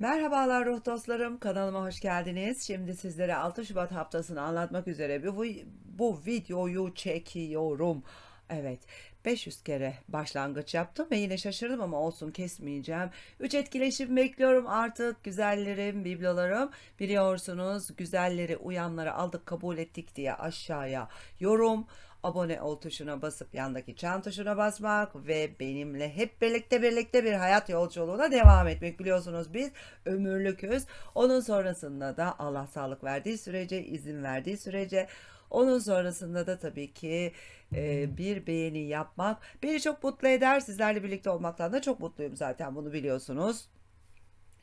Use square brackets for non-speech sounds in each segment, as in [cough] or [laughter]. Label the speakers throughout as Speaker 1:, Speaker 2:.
Speaker 1: Merhabalar ruh dostlarım, kanalıma hoş geldiniz. Şimdi sizlere 6 Şubat haftasını anlatmak üzere bu, bu videoyu çekiyorum. Evet, 500 kere başlangıç yaptım ve yine şaşırdım ama olsun kesmeyeceğim. 3 etkileşim bekliyorum artık güzellerim, biblolarım. Biliyorsunuz güzelleri, uyanları aldık kabul ettik diye aşağıya yorum, abone ol tuşuna basıp yandaki çan tuşuna basmak ve benimle hep birlikte birlikte bir hayat yolculuğuna devam etmek. Biliyorsunuz biz ömürlüküz. Onun sonrasında da Allah sağlık verdiği sürece, izin verdiği sürece onun sonrasında da tabii ki e, bir beğeni yapmak beni çok mutlu eder. Sizlerle birlikte olmaktan da çok mutluyum zaten bunu biliyorsunuz.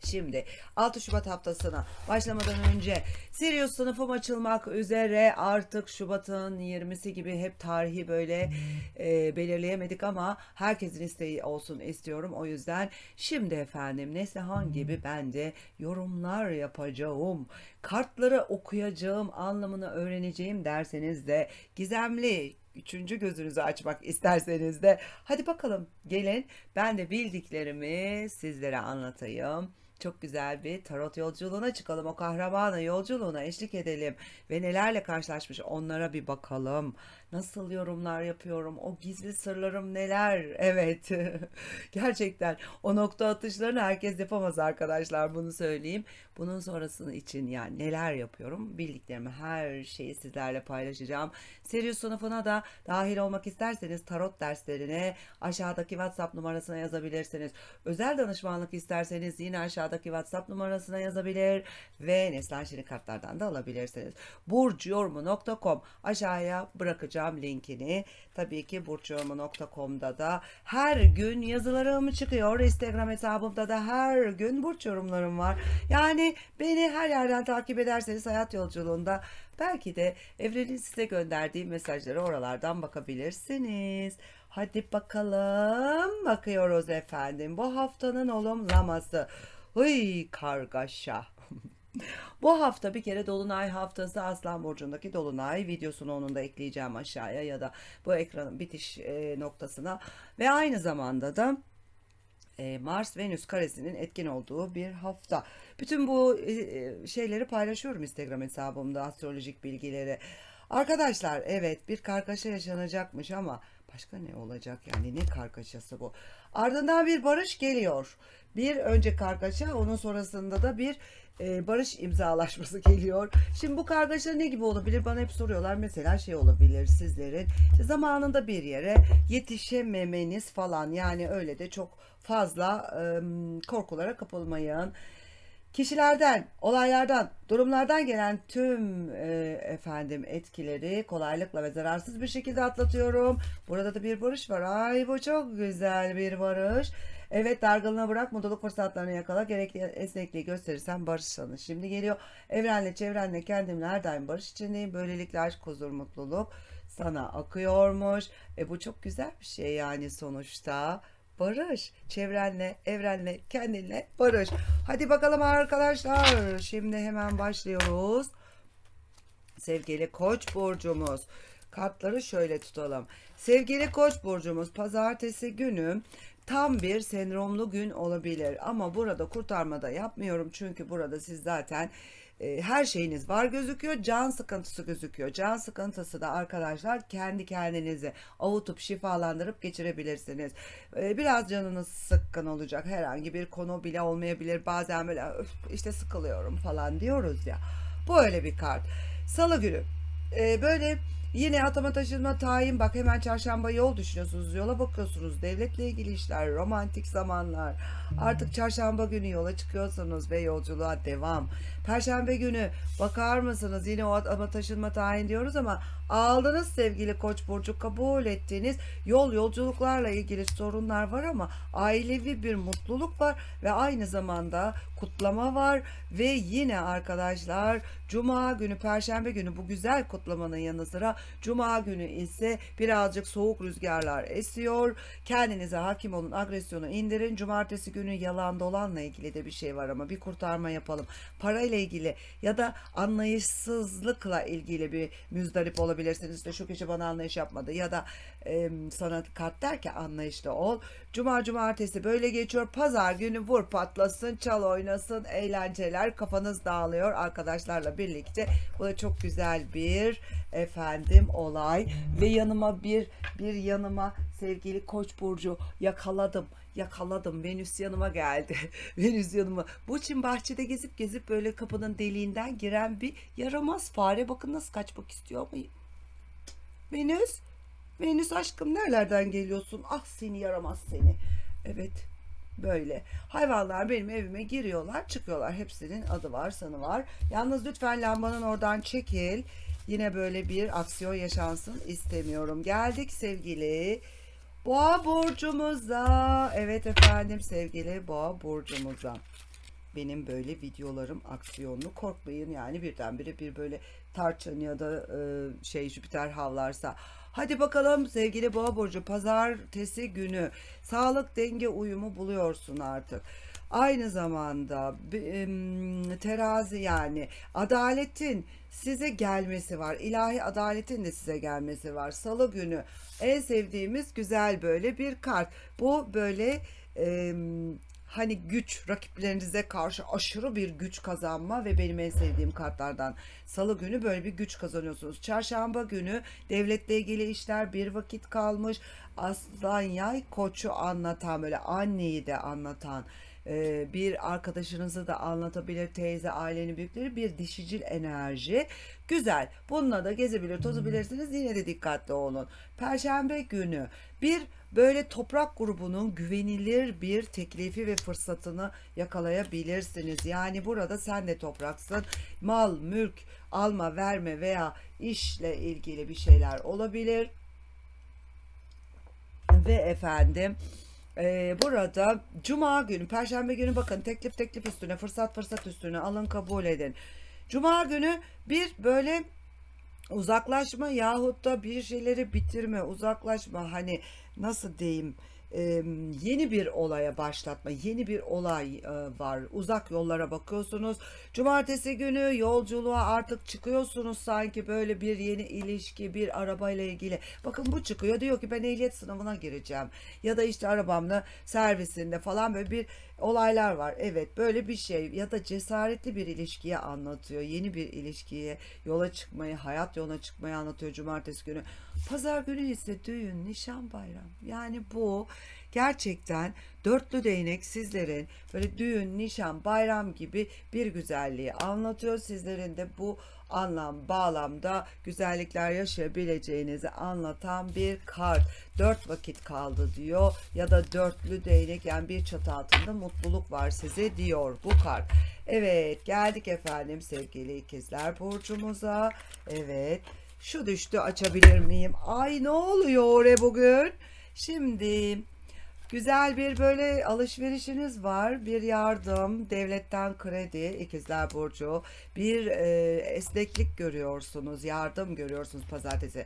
Speaker 1: Şimdi 6 Şubat haftasına başlamadan önce Sirius sınıfım açılmak üzere artık Şubat'ın 20'si gibi hep tarihi böyle e, belirleyemedik ama herkesin isteği olsun istiyorum. O yüzden şimdi efendim Neslihan gibi ben de yorumlar yapacağım. Kartları okuyacağım, anlamını öğreneceğim derseniz de gizemli üçüncü gözünüzü açmak isterseniz de hadi bakalım gelin ben de bildiklerimi sizlere anlatayım. Çok güzel bir tarot yolculuğuna çıkalım. O kahramanın yolculuğuna eşlik edelim. Ve nelerle karşılaşmış onlara bir bakalım. Nasıl yorumlar yapıyorum? O gizli sırlarım neler? Evet. [laughs] Gerçekten o nokta atışlarını herkes yapamaz arkadaşlar. Bunu söyleyeyim. Bunun sonrasını için yani neler yapıyorum? Bildiklerimi her şeyi sizlerle paylaşacağım. Sirius sınıfına da dahil olmak isterseniz tarot derslerine aşağıdaki WhatsApp numarasına yazabilirsiniz. Özel danışmanlık isterseniz yine aşağıdaki WhatsApp numarasına yazabilir ve Neslan Şirin kartlardan da alabilirsiniz. burcuyorumu.com aşağıya bırakacağım linkini. Tabii ki burcuyorumu.com'da da her gün yazılarım çıkıyor. Instagram hesabımda da her gün burç yorumlarım var. Yani beni her yerden takip ederseniz hayat yolculuğunda belki de evrenin size gönderdiği mesajları oralardan bakabilirsiniz. Hadi bakalım bakıyoruz efendim. Bu haftanın olumlaması. Hıy kargaşa. [laughs] [laughs] Bu hafta bir kere Dolunay haftası Aslan Burcu'ndaki Dolunay videosunu onun da ekleyeceğim aşağıya ya da bu ekranın bitiş e, noktasına ve aynı zamanda da e, Mars Venüs karesinin etkin olduğu bir hafta. Bütün bu e, şeyleri paylaşıyorum Instagram hesabımda astrolojik bilgileri. Arkadaşlar evet bir kargaşa yaşanacakmış ama başka ne olacak yani ne kargaşası bu? Ardından bir barış geliyor. Bir önce kargaşa onun sonrasında da bir e, barış imzalaşması [laughs] geliyor. Şimdi bu kargaşa ne gibi olabilir? Bana hep soruyorlar. Mesela şey olabilir sizlerin zamanında bir yere yetişememeniz falan yani öyle de çok fazla e, korkulara kapılmayın. Kişilerden, olaylardan, durumlardan gelen tüm e, efendim etkileri kolaylıkla ve zararsız bir şekilde atlatıyorum. Burada da bir barış var. Ay bu çok güzel bir barış. Evet dargınlığı bırak mutluluk fırsatlarını yakala gerekli esnekliği gösterirsen barışsanız. Şimdi geliyor evrenle çevrenle kendimle her daim barış içindeyim. Böylelikle aşk huzur mutluluk sana akıyormuş. E bu çok güzel bir şey yani sonuçta. Barış. Çevrenle, evrenle, kendinle barış. Hadi bakalım arkadaşlar. Şimdi hemen başlıyoruz. Sevgili Koç burcumuz. Kartları şöyle tutalım. Sevgili Koç burcumuz pazartesi günü tam bir sendromlu gün olabilir ama burada kurtarmada yapmıyorum çünkü burada siz zaten e, her şeyiniz var gözüküyor. Can sıkıntısı gözüküyor. Can sıkıntısı da arkadaşlar kendi kendinizi avutup şifalandırıp geçirebilirsiniz. E, biraz canınız sıkkın olacak. Herhangi bir konu bile olmayabilir. Bazen böyle "Öf, işte sıkılıyorum falan diyoruz ya. Bu öyle bir kart. Salı günü e, böyle Yine atama taşınma tayin bak hemen çarşamba yol düşünüyorsunuz yola bakıyorsunuz devletle ilgili işler romantik zamanlar artık çarşamba günü yola çıkıyorsunuz ve yolculuğa devam perşembe günü bakar mısınız yine o atama taşınma tayin diyoruz ama aldınız sevgili koç burcu kabul ettiğiniz yol yolculuklarla ilgili sorunlar var ama ailevi bir mutluluk var ve aynı zamanda kutlama var ve yine arkadaşlar cuma günü perşembe günü bu güzel kutlamanın yanı sıra Cuma günü ise birazcık soğuk rüzgarlar esiyor. Kendinize hakim olun, agresyonu indirin. Cumartesi günü yalan dolanla ilgili de bir şey var ama bir kurtarma yapalım. Parayla ilgili ya da anlayışsızlıkla ilgili bir müzdarip olabilirsiniz. İşte şu kişi bana anlayış yapmadı ya da e, sana kart der ki anlayışlı ol. Cuma cumartesi böyle geçiyor. Pazar günü vur patlasın, çal oynasın, eğlenceler, kafanız dağılıyor arkadaşlarla birlikte. Bu da çok güzel bir efendim olay ve yanıma bir bir yanıma sevgili Koç burcu yakaladım. Yakaladım. Venüs yanıma geldi. [laughs] Venüs yanıma. Bu için bahçede gezip gezip böyle kapının deliğinden giren bir yaramaz fare. Bakın nasıl kaçmak istiyor ama Venüs Venüs aşkım nerelerden geliyorsun? Ah seni yaramaz seni. Evet böyle. Hayvanlar benim evime giriyorlar çıkıyorlar. Hepsinin adı var sanı var. Yalnız lütfen lambanın oradan çekil. Yine böyle bir aksiyon yaşansın istemiyorum. Geldik sevgili Boğa burcumuza. Evet efendim sevgili Boğa burcumuza. Benim böyle videolarım aksiyonlu korkmayın yani birdenbire bir böyle tarçın ya da e, şey Jüpiter havlarsa. Hadi bakalım sevgili Boğa burcu pazartesi günü sağlık denge uyumu buluyorsun artık. Aynı zamanda terazi yani adaletin size gelmesi var. İlahi adaletin de size gelmesi var. Salı günü en sevdiğimiz güzel böyle bir kart. Bu böyle em, hani güç rakiplerinize karşı aşırı bir güç kazanma ve benim en sevdiğim kartlardan. Salı günü böyle bir güç kazanıyorsunuz. Çarşamba günü devletle ilgili işler bir vakit kalmış. Aslan yay koçu anlatan böyle anneyi de anlatan e, bir arkadaşınızı da anlatabilir teyze ailenin büyükleri bir dişicil enerji. Güzel. Bununla da gezebilir tozabilirsiniz. Yine de dikkatli olun. Perşembe günü bir böyle toprak grubunun güvenilir bir teklifi ve fırsatını yakalayabilirsiniz. Yani burada sen de topraksın. Mal mülk alma verme veya işle ilgili bir şeyler olabilir ve efendim e, burada cuma günü perşembe günü bakın teklif teklif üstüne fırsat fırsat üstüne alın kabul edin. Cuma günü bir böyle uzaklaşma yahut da bir şeyleri bitirme uzaklaşma hani nasıl diyeyim yeni bir olaya başlatma yeni bir olay var. Uzak yollara bakıyorsunuz. Cumartesi günü yolculuğa artık çıkıyorsunuz sanki böyle bir yeni ilişki bir arabayla ilgili. Bakın bu çıkıyor diyor ki ben ehliyet sınavına gireceğim. Ya da işte arabamla servisinde falan böyle bir olaylar var. Evet böyle bir şey. Ya da cesaretli bir ilişkiye anlatıyor. Yeni bir ilişkiye yola çıkmayı hayat yoluna çıkmayı anlatıyor cumartesi günü pazar günü ise düğün nişan bayram yani bu gerçekten dörtlü değnek sizlerin böyle düğün nişan bayram gibi bir güzelliği anlatıyor sizlerin de bu anlam bağlamda güzellikler yaşayabileceğinizi anlatan bir kart. Dört vakit kaldı diyor ya da dörtlü değnek yani bir çatı altında mutluluk var size diyor bu kart. Evet geldik efendim sevgili ikizler burcumuza. Evet şu düştü açabilir miyim? Ay ne oluyor oraya bugün? Şimdi Güzel bir böyle alışverişiniz var. Bir yardım, devletten kredi, ikizler burcu. Bir e, esneklik görüyorsunuz, yardım görüyorsunuz pazartesi.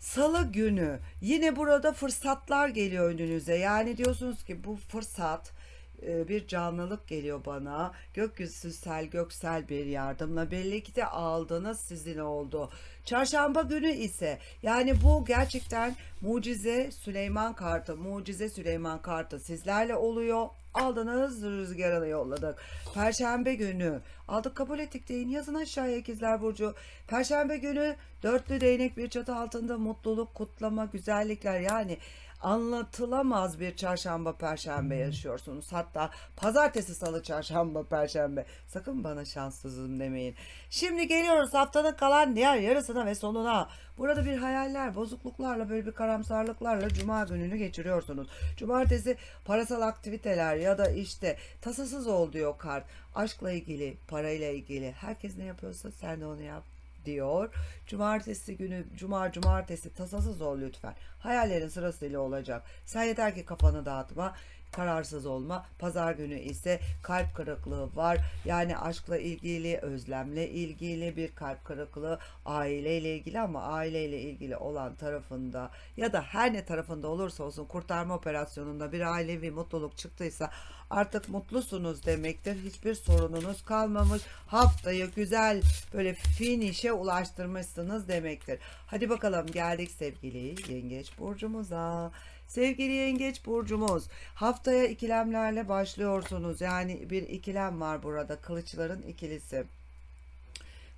Speaker 1: Salı günü yine burada fırsatlar geliyor önünüze. Yani diyorsunuz ki bu fırsat bir canlılık geliyor bana. Gökyüzüsel göksel bir yardımla birlikte aldığınız sizin oldu. Çarşamba günü ise yani bu gerçekten mucize Süleyman kartı, mucize Süleyman kartı sizlerle oluyor. Aldınız rüzgarına yolladık. Perşembe günü aldık kabul ettik deyin yazın aşağıya ikizler burcu. Perşembe günü dörtlü değnek bir çatı altında mutluluk, kutlama, güzellikler yani anlatılamaz bir çarşamba perşembe yaşıyorsunuz. Hatta pazartesi salı çarşamba perşembe. Sakın bana şanssızım demeyin. Şimdi geliyoruz haftanın kalan diğer yarısına ve sonuna. Burada bir hayaller, bozukluklarla böyle bir karamsarlıklarla cuma gününü geçiriyorsunuz. Cumartesi parasal aktiviteler ya da işte tasasız ol diyor kart. Aşkla ilgili, parayla ilgili. Herkes ne yapıyorsa sen de onu yap diyor. Cumartesi günü, cuma cumartesi tasasız ol lütfen. Hayallerin sırasıyla olacak. Sen yeter ki kafanı dağıtma. Kararsız olma. Pazar günü ise kalp kırıklığı var. Yani aşkla ilgili, özlemle ilgili bir kalp kırıklığı, aileyle ilgili ama aileyle ilgili olan tarafında ya da her ne tarafında olursa olsun kurtarma operasyonunda bir ailevi mutluluk çıktıysa artık mutlusunuz demektir. Hiçbir sorununuz kalmamış. Haftayı güzel böyle finişe ulaştırmışsınız demektir. Hadi bakalım geldik sevgili yengeç burcumuza. Sevgili yengeç burcumuz haftaya ikilemlerle başlıyorsunuz. Yani bir ikilem var burada kılıçların ikilisi.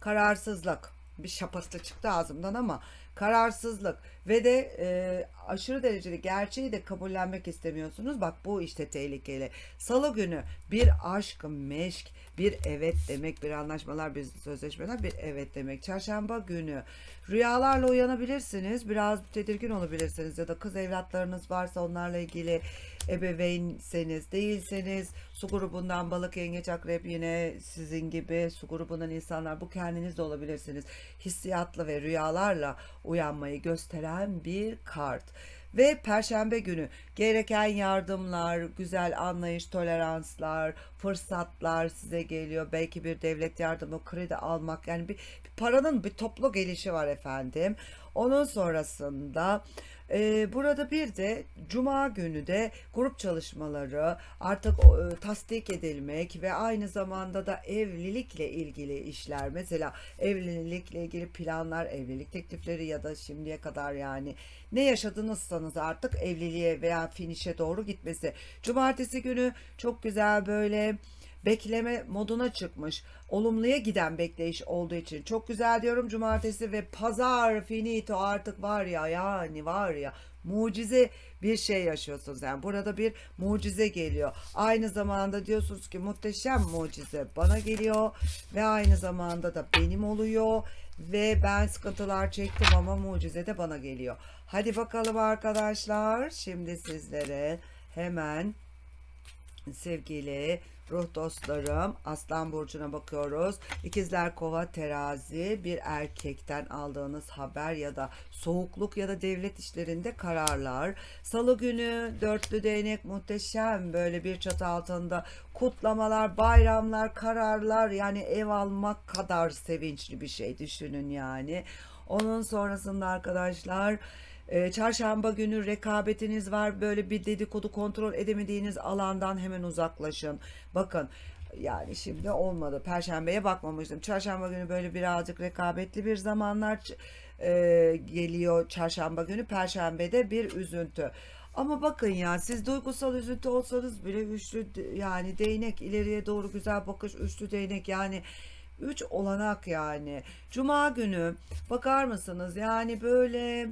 Speaker 1: Kararsızlık bir şapırtı çıktı ağzımdan ama kararsızlık ve de e, aşırı derecede gerçeği de kabullenmek istemiyorsunuz. Bak bu işte tehlikeli. Salı günü bir aşk, meşk, bir evet demek, bir anlaşmalar, bir sözleşmeler, bir evet demek. Çarşamba günü rüyalarla uyanabilirsiniz. Biraz tedirgin olabilirsiniz ya da kız evlatlarınız varsa onlarla ilgili ebeveynseniz değilseniz su grubundan balık yengeç akrep yine sizin gibi su grubundan insanlar bu kendiniz de olabilirsiniz hissiyatlı ve rüyalarla uyanmayı gösteren bir kart ve perşembe günü gereken yardımlar, güzel anlayış, toleranslar, fırsatlar size geliyor. Belki bir devlet yardımı, kredi almak yani bir, bir paranın bir toplu gelişi var efendim. Onun sonrasında e, burada bir de cuma günü de grup çalışmaları artık e, tasdik edilmek ve aynı zamanda da evlilikle ilgili işler mesela evlilikle ilgili planlar, evlilik teklifleri ya da şimdiye kadar yani ne yaşadınızsanız artık evliliğe veya finişe doğru gitmesi. Cumartesi günü çok güzel böyle bekleme moduna çıkmış. Olumluya giden bekleyiş olduğu için çok güzel diyorum. Cumartesi ve pazar finito artık var ya yani var ya mucize bir şey yaşıyorsunuz. Yani burada bir mucize geliyor. Aynı zamanda diyorsunuz ki muhteşem mucize bana geliyor ve aynı zamanda da benim oluyor ve ben sıkıntılar çektim ama mucize de bana geliyor. Hadi bakalım arkadaşlar. Şimdi sizlere hemen sevgili ruh dostlarım Aslan Burcu'na bakıyoruz. İkizler Kova Terazi bir erkekten aldığınız haber ya da soğukluk ya da devlet işlerinde kararlar. Salı günü dörtlü değnek muhteşem böyle bir çatı altında kutlamalar, bayramlar, kararlar yani ev almak kadar sevinçli bir şey düşünün yani. Onun sonrasında arkadaşlar ee, çarşamba günü rekabetiniz var. Böyle bir dedikodu kontrol edemediğiniz alandan hemen uzaklaşın. Bakın yani şimdi olmadı. Perşembeye bakmamıştım. Çarşamba günü böyle birazcık rekabetli bir zamanlar e, geliyor çarşamba günü. Perşembede bir üzüntü. Ama bakın ya siz duygusal üzüntü olsanız bile üçlü yani değnek ileriye doğru güzel bakış üçlü değnek yani üç olanak yani. Cuma günü bakar mısınız yani böyle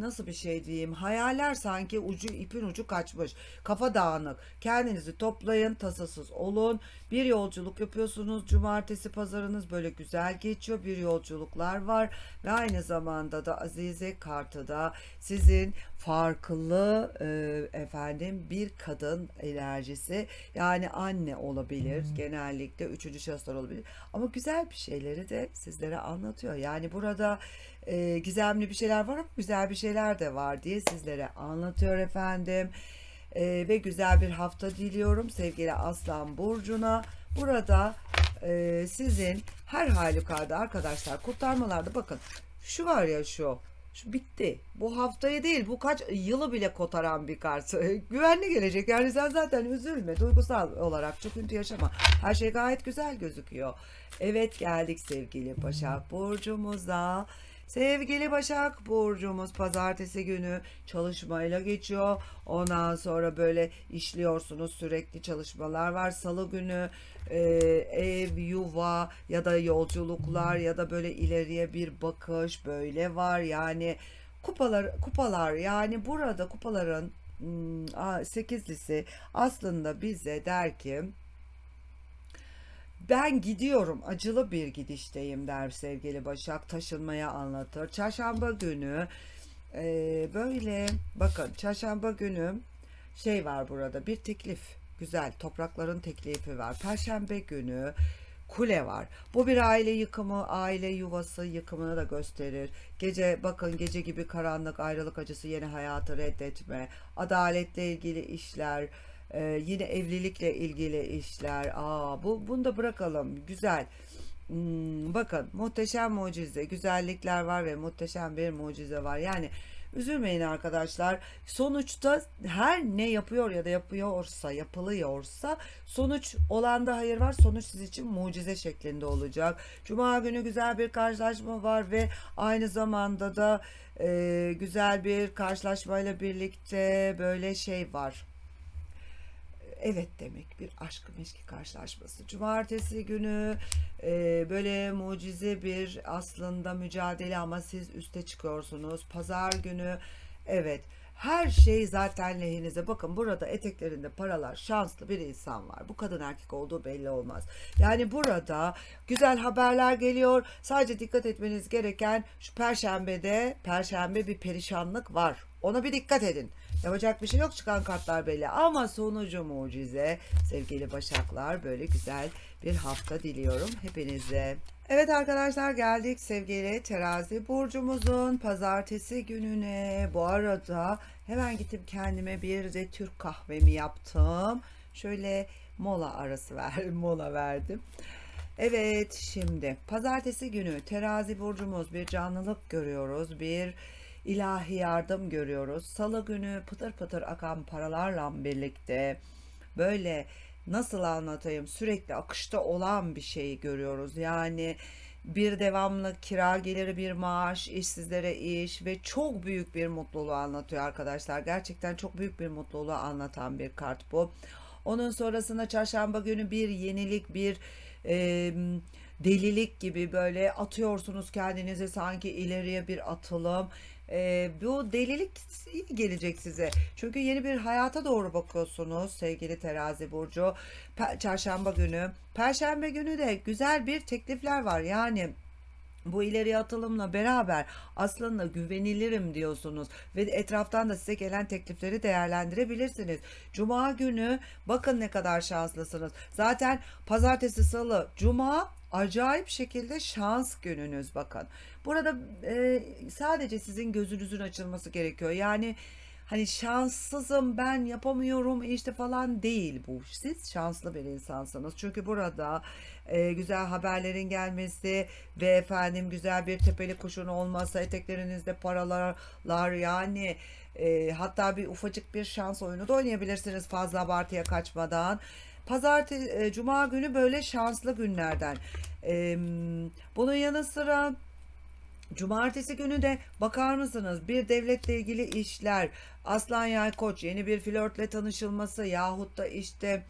Speaker 1: nasıl bir şey diyeyim? Hayaller sanki ucu ipin ucu kaçmış. Kafa dağınık. Kendinizi toplayın tasasız olun bir yolculuk yapıyorsunuz cumartesi pazarınız böyle güzel geçiyor bir yolculuklar var ve aynı zamanda da Azize kartı da sizin farklı e, efendim bir kadın enerjisi. Yani anne olabilir genellikle üçüncü şahıslar olabilir. Ama güzel bir şeyleri de sizlere anlatıyor. Yani burada e, gizemli bir şeyler var ama güzel bir şeyler de var diye sizlere anlatıyor efendim. E, ve güzel bir hafta diliyorum sevgili Aslan Burcu'na. Burada e, sizin her halükarda arkadaşlar kurtarmalarda bakın şu var ya şu şu bitti. Bu haftayı değil bu kaç yılı bile kotaran bir kart. [laughs] Güvenli gelecek. Yani sen zaten üzülme. Duygusal olarak çöküntü yaşama. Her şey gayet güzel gözüküyor. Evet geldik sevgili Başak Burcu'muza. Sevgili Başak Burcumuz pazartesi günü çalışmayla geçiyor. Ondan sonra böyle işliyorsunuz sürekli çalışmalar var. Salı günü e, ev, yuva ya da yolculuklar ya da böyle ileriye bir bakış böyle var. Yani kupalar kupalar yani burada kupaların hmm, sekizlisi aslında bize der ki ben gidiyorum acılı bir gidişteyim der sevgili Başak taşınmaya anlatır. Çarşamba günü e, böyle bakın çarşamba günü şey var burada bir teklif güzel toprakların teklifi var. Perşembe günü kule var. Bu bir aile yıkımı, aile yuvası yıkımını da gösterir. Gece bakın gece gibi karanlık, ayrılık acısı, yeni hayatı reddetme, adaletle ilgili işler, e, yine evlilikle ilgili işler. Aa bu bunu da bırakalım. Güzel. Hmm, bakın muhteşem mucize, güzellikler var ve muhteşem bir mucize var. Yani üzülmeyin arkadaşlar. Sonuçta her ne yapıyor ya da yapıyorsa, yapılıyorsa sonuç olanda hayır var. Sonuç siz için mucize şeklinde olacak. Cuma günü güzel bir karşılaşma var ve aynı zamanda da e, güzel bir karşılaşmayla birlikte böyle şey var evet demek bir aşk meşki karşılaşması. Cumartesi günü e, böyle mucize bir aslında mücadele ama siz üste çıkıyorsunuz. Pazar günü evet her şey zaten lehinize. Bakın burada eteklerinde paralar şanslı bir insan var. Bu kadın erkek olduğu belli olmaz. Yani burada güzel haberler geliyor. Sadece dikkat etmeniz gereken şu perşembede perşembe bir perişanlık var. Ona bir dikkat edin. Yapacak bir şey yok çıkan kartlar belli ama sonucu mucize. Sevgili Başaklar böyle güzel bir hafta diliyorum hepinize. Evet arkadaşlar geldik sevgili terazi burcumuzun pazartesi gününe. Bu arada hemen gittim kendime bir de Türk kahvemi yaptım. Şöyle mola arası ver, [laughs] mola verdim. Evet şimdi pazartesi günü terazi burcumuz bir canlılık görüyoruz. Bir ilahi yardım görüyoruz. Salı günü pıtır pıtır akan paralarla birlikte böyle nasıl anlatayım sürekli akışta olan bir şeyi görüyoruz. Yani bir devamlı kira geliri bir maaş, işsizlere iş ve çok büyük bir mutluluğu anlatıyor arkadaşlar. Gerçekten çok büyük bir mutluluğu anlatan bir kart bu. Onun sonrasında çarşamba günü bir yenilik, bir e, delilik gibi böyle atıyorsunuz kendinizi sanki ileriye bir atılım e, bu delilik gelecek size. Çünkü yeni bir hayata doğru bakıyorsunuz sevgili terazi burcu. Pe- çarşamba günü. Perşembe günü de güzel bir teklifler var. Yani bu ileri atılımla beraber aslında güvenilirim diyorsunuz ve etraftan da size gelen teklifleri değerlendirebilirsiniz. Cuma günü bakın ne kadar şanslısınız. Zaten pazartesi, salı, cuma acayip şekilde şans gününüz bakın. Burada e, sadece sizin gözünüzün açılması gerekiyor. Yani hani şanssızım ben yapamıyorum işte falan değil bu. Siz şanslı bir insansınız. Çünkü burada e, güzel haberlerin gelmesi ve efendim güzel bir tepeli kuşun olması, eteklerinizde paralar yani e, hatta bir ufacık bir şans oyunu da oynayabilirsiniz fazla abartıya kaçmadan. Pazartesi, e, cuma günü böyle şanslı günlerden. Bunun yanı sıra Cumartesi günü de bakar mısınız bir devletle ilgili işler, Aslan Yay Koç yeni bir flörtle tanışılması yahut da işte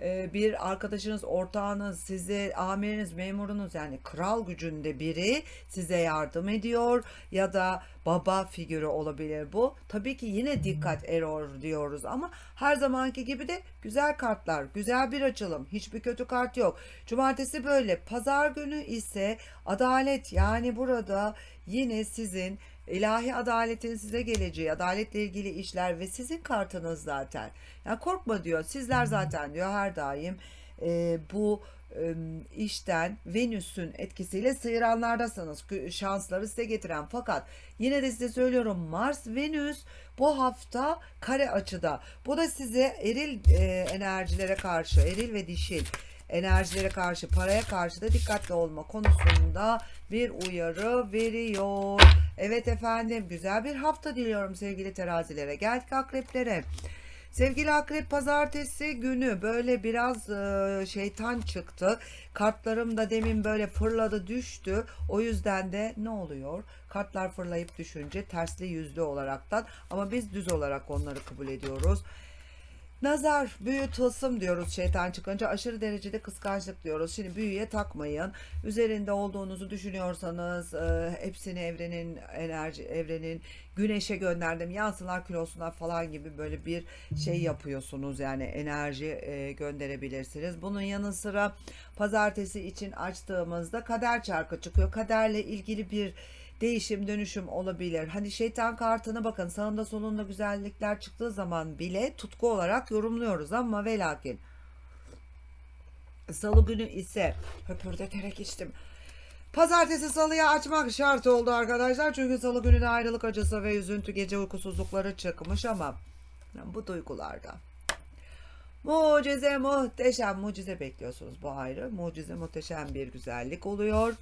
Speaker 1: bir arkadaşınız, ortağınız, size amiriniz, memurunuz yani kral gücünde biri size yardım ediyor ya da baba figürü olabilir bu. Tabii ki yine dikkat error diyoruz ama her zamanki gibi de güzel kartlar, güzel bir açılım, hiçbir kötü kart yok. Cumartesi böyle, pazar günü ise adalet yani burada yine sizin ilahi adaletin size geleceği, adaletle ilgili işler ve sizin kartınız zaten. Yani korkma diyor. Sizler zaten diyor her daim e, bu e, işten Venüs'ün etkisiyle sıyıranlardasınız. Şansları size getiren. Fakat yine de size söylüyorum Mars, Venüs bu hafta kare açıda. Bu da size eril e, enerjilere karşı, eril ve dişil enerjilere karşı, paraya karşı da dikkatli olma konusunda bir uyarı veriyor. Evet efendim güzel bir hafta diliyorum sevgili terazilere. Geldik akreplere. Sevgili akrep pazartesi günü böyle biraz e, şeytan çıktı. Kartlarım da demin böyle fırladı düştü. O yüzden de ne oluyor? Kartlar fırlayıp düşünce tersli yüzlü olaraktan ama biz düz olarak onları kabul ediyoruz. Nazar, büyü, diyoruz şeytan çıkınca aşırı derecede kıskançlık diyoruz. Şimdi büyüye takmayın. Üzerinde olduğunuzu düşünüyorsanız e, hepsini evrenin enerji evrenin güneşe gönderdim yansılar kilosuna falan gibi böyle bir şey yapıyorsunuz yani enerji e, gönderebilirsiniz. Bunun yanı sıra pazartesi için açtığımızda kader çarkı çıkıyor. Kaderle ilgili bir değişim dönüşüm olabilir. Hani şeytan kartına bakın sağında solunda güzellikler çıktığı zaman bile tutku olarak yorumluyoruz ama ve lakin Salı günü ise höpürdeterek içtim. Pazartesi salıya açmak şart oldu arkadaşlar. Çünkü salı günü de ayrılık acısı ve üzüntü gece uykusuzlukları çıkmış ama bu duygularda mucize muhteşem mucize bekliyorsunuz bu ayrı. Mucize muhteşem bir güzellik oluyor.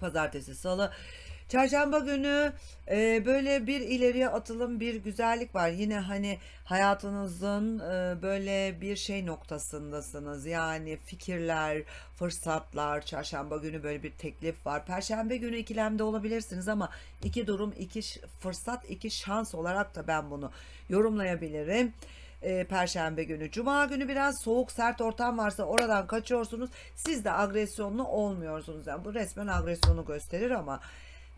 Speaker 1: Pazartesi salı Çarşamba günü e, böyle bir ileriye atılım bir güzellik var. Yine hani hayatınızın e, böyle bir şey noktasındasınız. Yani fikirler, fırsatlar. Çarşamba günü böyle bir teklif var. Perşembe günü ikilemde olabilirsiniz ama iki durum, iki fırsat, iki şans olarak da ben bunu yorumlayabilirim e, Perşembe günü. Cuma günü biraz soğuk sert ortam varsa oradan kaçıyorsunuz. Siz de agresyonlu olmuyorsunuz. Yani bu resmen agresyonu gösterir ama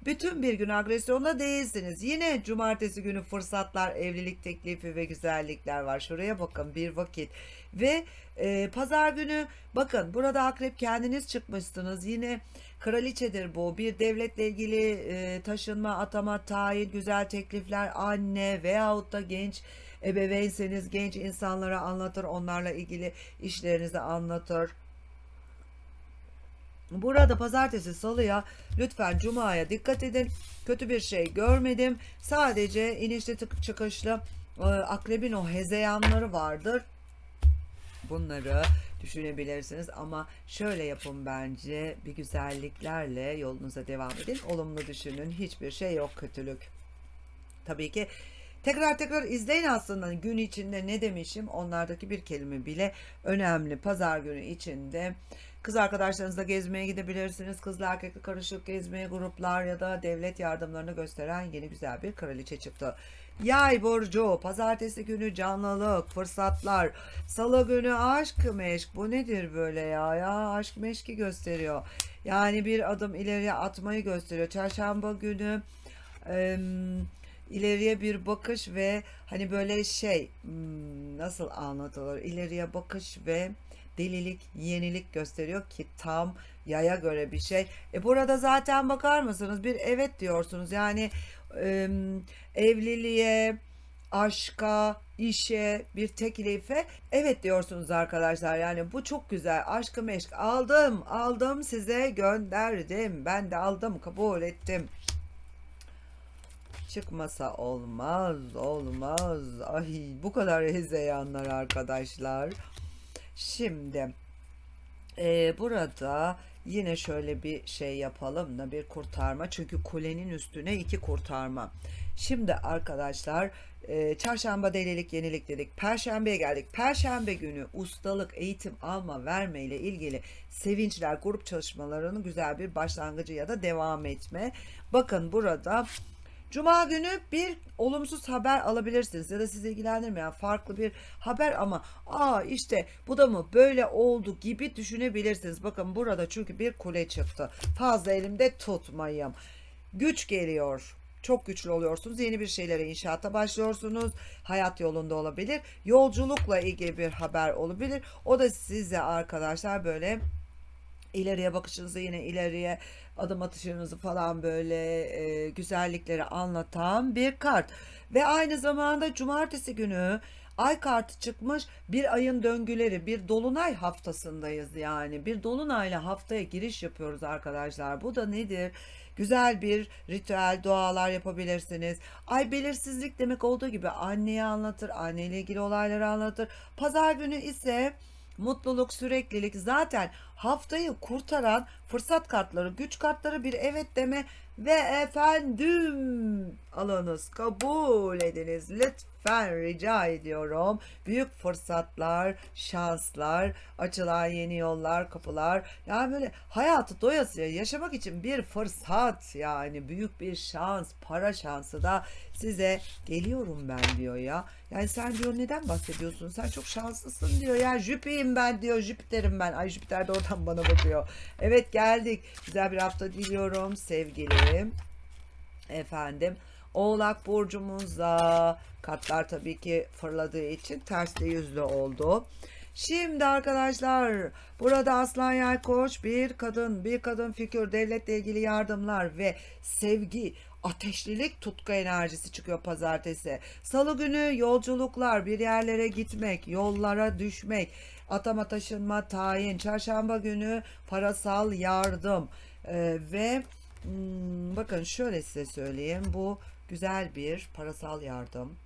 Speaker 1: bütün bir gün agresyonda değilsiniz. Yine cumartesi günü fırsatlar, evlilik teklifi ve güzellikler var. Şuraya bakın bir vakit. Ve e, pazar günü bakın burada akrep kendiniz çıkmışsınız. Yine kraliçedir bu. Bir devletle ilgili e, taşınma, atama, tayin, güzel teklifler, anne veyahut da genç ebeveynseniz genç insanlara anlatır. Onlarla ilgili işlerinizi anlatır. Burada pazartesi salıya lütfen cumaya dikkat edin. Kötü bir şey görmedim. Sadece inişli tık çıkışlı e, akrebin o hezeyanları vardır. Bunları düşünebilirsiniz ama şöyle yapın bence bir güzelliklerle yolunuza devam edin. Olumlu düşünün. Hiçbir şey yok kötülük. Tabii ki tekrar tekrar izleyin aslında gün içinde ne demişim onlardaki bir kelime bile önemli. Pazar günü içinde kız arkadaşlarınızla gezmeye gidebilirsiniz. Kızla erkekli karışık gezmeye gruplar ya da devlet yardımlarını gösteren yeni güzel bir kraliçe çıktı. Yay burcu, pazartesi günü canlılık, fırsatlar, salı günü aşk meşk. Bu nedir böyle ya? Ya aşk meşki gösteriyor. Yani bir adım ileriye atmayı gösteriyor. Çarşamba günü em, ileriye bir bakış ve hani böyle şey hmm, nasıl anlatılır ileriye bakış ve delilik yenilik gösteriyor ki tam yaya göre bir şey. E burada zaten bakar mısınız bir evet diyorsunuz yani em, evliliğe aşka, işe, bir teklife evet diyorsunuz arkadaşlar. Yani bu çok güzel. Aşkı meşk aldım, aldım size gönderdim. Ben de aldım, kabul ettim çıkmasa olmaz olmaz ay bu kadar hezeyanlar arkadaşlar şimdi e, burada yine şöyle bir şey yapalım da bir kurtarma. Çünkü kulenin üstüne iki kurtarma. Şimdi arkadaşlar e, çarşamba delilik yenilik dedik. Perşembeye geldik. Perşembe günü ustalık eğitim alma verme ile ilgili sevinçler grup çalışmalarının güzel bir başlangıcı ya da devam etme. Bakın burada Cuma günü bir olumsuz haber alabilirsiniz ya da sizi ilgilendirmeyen farklı bir haber ama aa işte bu da mı böyle oldu gibi düşünebilirsiniz. Bakın burada çünkü bir kule çıktı. Fazla elimde tutmayayım. Güç geliyor. Çok güçlü oluyorsunuz. Yeni bir şeylere inşaata başlıyorsunuz. Hayat yolunda olabilir. Yolculukla ilgili bir haber olabilir. O da size arkadaşlar böyle ileriye bakışınızı yine ileriye adım atışınızı falan böyle e, güzellikleri anlatan bir kart. Ve aynı zamanda cumartesi günü ay kartı çıkmış bir ayın döngüleri bir dolunay haftasındayız yani. Bir dolunayla haftaya giriş yapıyoruz arkadaşlar. Bu da nedir? Güzel bir ritüel dualar yapabilirsiniz. Ay belirsizlik demek olduğu gibi anneye anlatır anneyle ilgili olayları anlatır. Pazar günü ise mutluluk, süreklilik zaten haftayı kurtaran fırsat kartları, güç kartları bir evet deme ve efendim alınız, kabul ediniz lütfen rica ediyorum. Büyük fırsatlar, şanslar, açılan yeni yollar, kapılar. Yani böyle hayatı doyasıya yaşamak için bir fırsat yani büyük bir şans, para şansı da size geliyorum ben diyor ya. Yani sen diyor neden bahsediyorsun? Sen çok şanslısın diyor ya. Jüpiter'im ben diyor. Jüpiter'im ben. Ay Jüpiter de oradan bana bakıyor. Evet geldik. Güzel bir hafta diliyorum sevgilim. Efendim. Oğlak burcumuzda kartlar tabii ki fırladığı için tersli yüzlü oldu. Şimdi arkadaşlar burada Aslan Yay Koç bir kadın bir kadın figür devletle ilgili yardımlar ve sevgi ateşlilik tutku enerjisi çıkıyor pazartesi. Salı günü yolculuklar bir yerlere gitmek yollara düşmek atama taşınma, tayin, çarşamba günü parasal yardım. Ee, ve hmm, bakın şöyle size söyleyeyim. Bu güzel bir parasal yardım.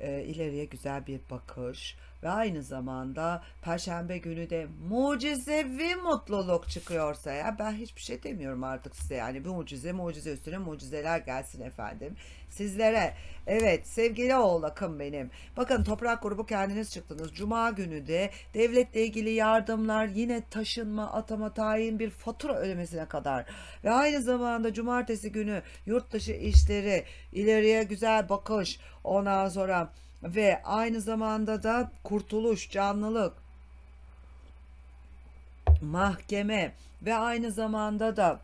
Speaker 1: E, ileriye güzel bir bakış ve aynı zamanda Perşembe günü de mucizevi mutluluk çıkıyorsa ya ben hiçbir şey demiyorum artık size. Yani bir mucize mucize üstüne mucizeler gelsin efendim. Sizlere evet sevgili oğlakım benim. Bakın toprak grubu kendiniz çıktınız. Cuma günü de devletle ilgili yardımlar yine taşınma atama tayin bir fatura ödemesine kadar. Ve aynı zamanda cumartesi günü yurt dışı işleri ileriye güzel bakış ondan sonra ve aynı zamanda da kurtuluş, canlılık, mahkeme ve aynı zamanda da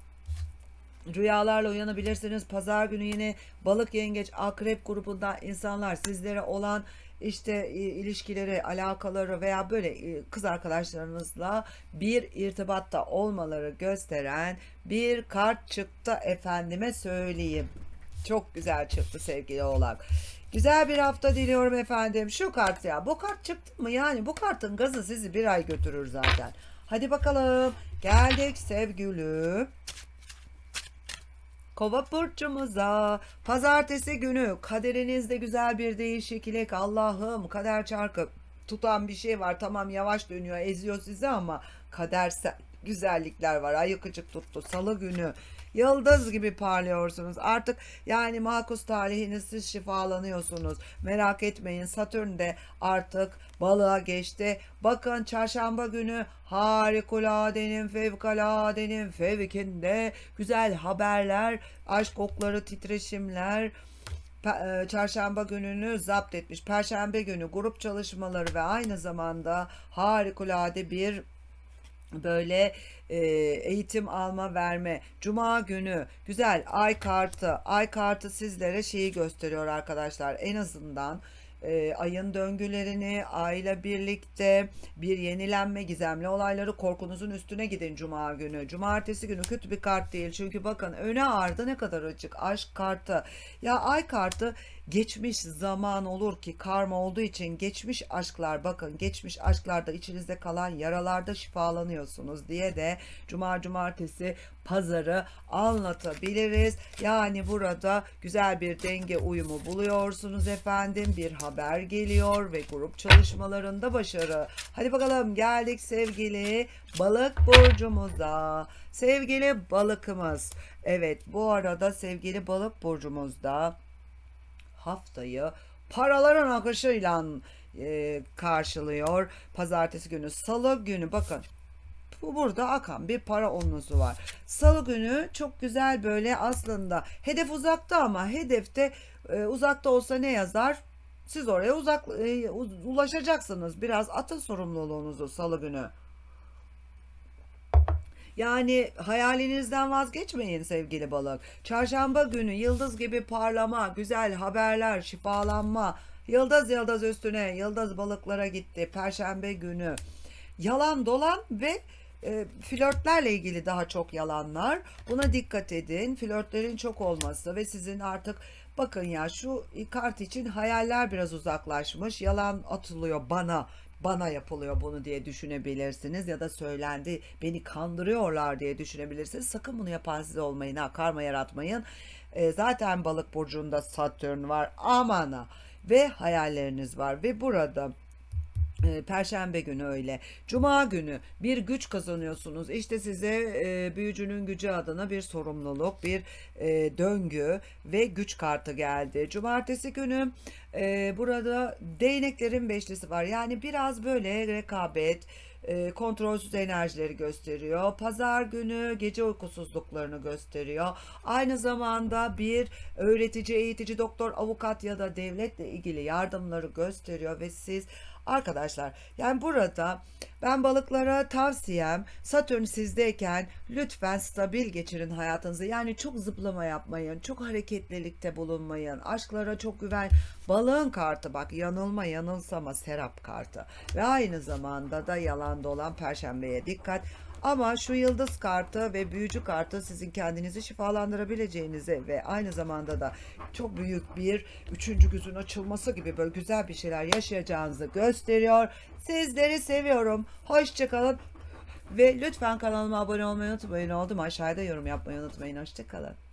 Speaker 1: rüyalarla uyanabilirsiniz. Pazar günü yine balık, yengeç, akrep grubunda insanlar sizlere olan işte e, ilişkileri, alakaları veya böyle e, kız arkadaşlarınızla bir irtibatta olmaları gösteren bir kart çıktı efendime söyleyeyim. Çok güzel çıktı sevgili oğlak. Güzel bir hafta diliyorum efendim. Şu kart ya. Bu kart çıktı mı? Yani bu kartın gazı sizi bir ay götürür zaten. Hadi bakalım. Geldik sevgili. Kova burcumuza pazartesi günü kaderinizde güzel bir değişiklik Allah'ım kader çarkı tutan bir şey var tamam yavaş dönüyor eziyor sizi ama kadersel güzellikler var ayıkıcık tuttu salı günü Yıldız gibi parlıyorsunuz. Artık yani makus talihiniz siz şifalanıyorsunuz. Merak etmeyin Satürn de artık balığa geçti. Bakın çarşamba günü harikuladenin fevkaladenin fevkinde güzel haberler, aşk okları, titreşimler, e, çarşamba gününü zapt etmiş. Perşembe günü grup çalışmaları ve aynı zamanda harikulade bir böyle e, eğitim alma verme. Cuma günü güzel ay kartı ay kartı sizlere şeyi gösteriyor arkadaşlar. En azından e, ayın döngülerini ayla birlikte bir yenilenme gizemli olayları korkunuzun üstüne gidin cuma günü. Cumartesi günü kötü bir kart değil. Çünkü bakın öne ardı ne kadar açık aşk kartı. Ya ay kartı geçmiş zaman olur ki karma olduğu için geçmiş aşklar bakın geçmiş aşklarda içinizde kalan yaralarda şifalanıyorsunuz diye de cuma cumartesi pazarı anlatabiliriz. Yani burada güzel bir denge uyumu buluyorsunuz efendim. Bir haber geliyor ve grup çalışmalarında başarı. Hadi bakalım geldik sevgili balık burcumuza. Sevgili balıkımız. Evet bu arada sevgili balık burcumuzda haftayı paraların akışıyla e, karşılıyor. Pazartesi günü, salı günü bakın bu burada akan bir para onusu var. Salı günü çok güzel böyle aslında hedef uzakta ama hedefte e, uzakta olsa ne yazar? Siz oraya uzak e, ulaşacaksınız. Biraz atın sorumluluğunuzu salı günü. Yani hayalinizden vazgeçmeyin sevgili balık. Çarşamba günü yıldız gibi parlama, güzel haberler, şifalanma. Yıldız yıldız üstüne, yıldız balıklara gitti. Perşembe günü. Yalan dolan ve e, flörtlerle ilgili daha çok yalanlar. Buna dikkat edin. Flörtlerin çok olması ve sizin artık bakın ya şu kart için hayaller biraz uzaklaşmış. Yalan atılıyor bana bana yapılıyor bunu diye düşünebilirsiniz ya da söylendi beni kandırıyorlar diye düşünebilirsiniz. Sakın bunu yapan siz olmayın ha karma yaratmayın. E, zaten balık burcunda Satürn var amana ve hayalleriniz var ve burada Perşembe günü öyle. Cuma günü bir güç kazanıyorsunuz. İşte size e, büyücünün gücü adına bir sorumluluk, bir e, döngü ve güç kartı geldi. Cumartesi günü e, burada değneklerin beşlisi var. Yani biraz böyle rekabet, e, kontrolsüz enerjileri gösteriyor. Pazar günü gece uykusuzluklarını gösteriyor. Aynı zamanda bir öğretici, eğitici, doktor, avukat ya da devletle ilgili yardımları gösteriyor ve siz Arkadaşlar yani burada ben balıklara tavsiyem Satürn sizdeyken lütfen stabil geçirin hayatınızı. Yani çok zıplama yapmayın, çok hareketlilikte bulunmayın, aşklara çok güven. Balığın kartı bak yanılma yanılsama serap kartı ve aynı zamanda da yalan dolan perşembeye dikkat. Ama şu yıldız kartı ve büyücü kartı sizin kendinizi şifalandırabileceğinizi ve aynı zamanda da çok büyük bir üçüncü gözün açılması gibi böyle güzel bir şeyler yaşayacağınızı gösteriyor. Sizleri seviyorum. Hoşçakalın. Ve lütfen kanalıma abone olmayı unutmayın. Oldu mu? Aşağıda yorum yapmayı unutmayın. Hoşçakalın.